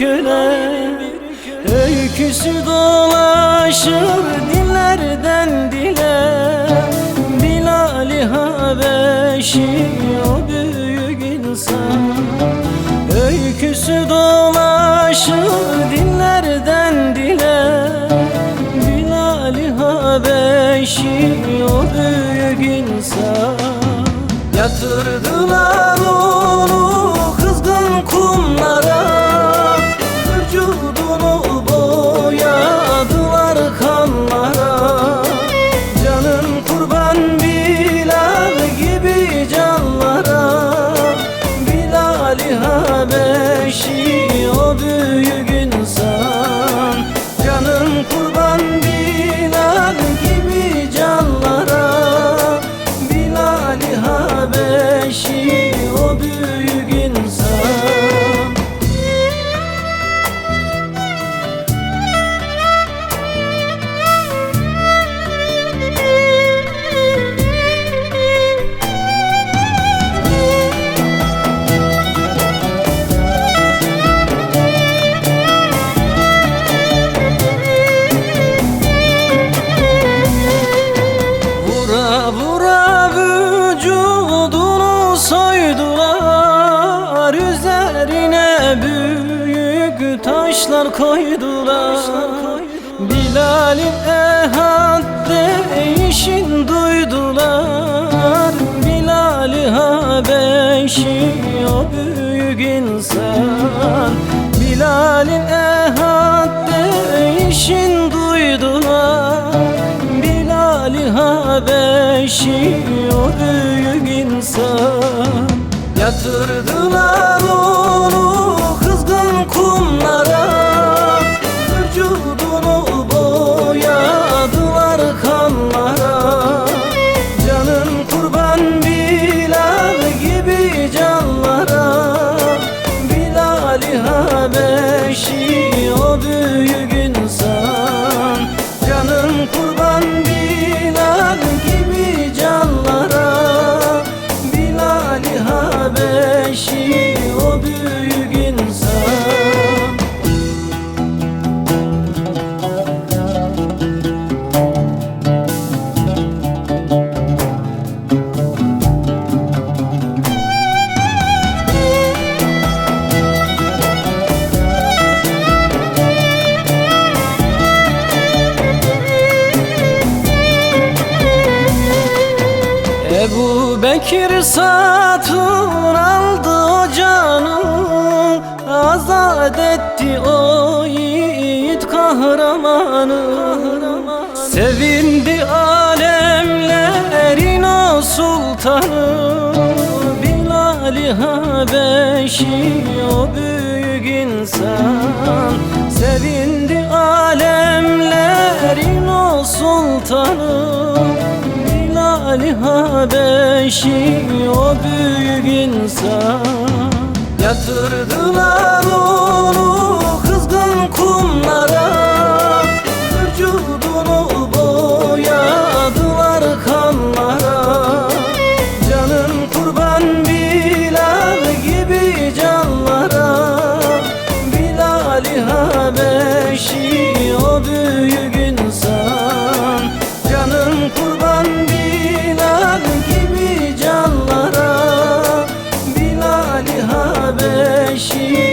köle. Öyküsü dolaşır dillerden dile. Bilal-i Habeşi o büyük insan. Öyküsü dolaşır dillerden dile. Bilal-i Habeşi o büyük insan. Yatırdılar onu Habeşi o büyük taşlar koydular. Bilal'in ehad değişin duydular. Bilal-i Habeşi o büyük insan. Bilal'in ehad değişin duydular. Bilal-i Habeşi o büyük insan. Yatırdılar onu Ebu Bekir satın aldı o canı Azat etti o yiğit kahramanı. Sevindi alemlerin o sultanı Bilal-i Habeşi o büyük insan. Sevindi alemlerin o sultanı Bilal-i Habeşi o büyük insan. Yatırdılar onu Habeşi.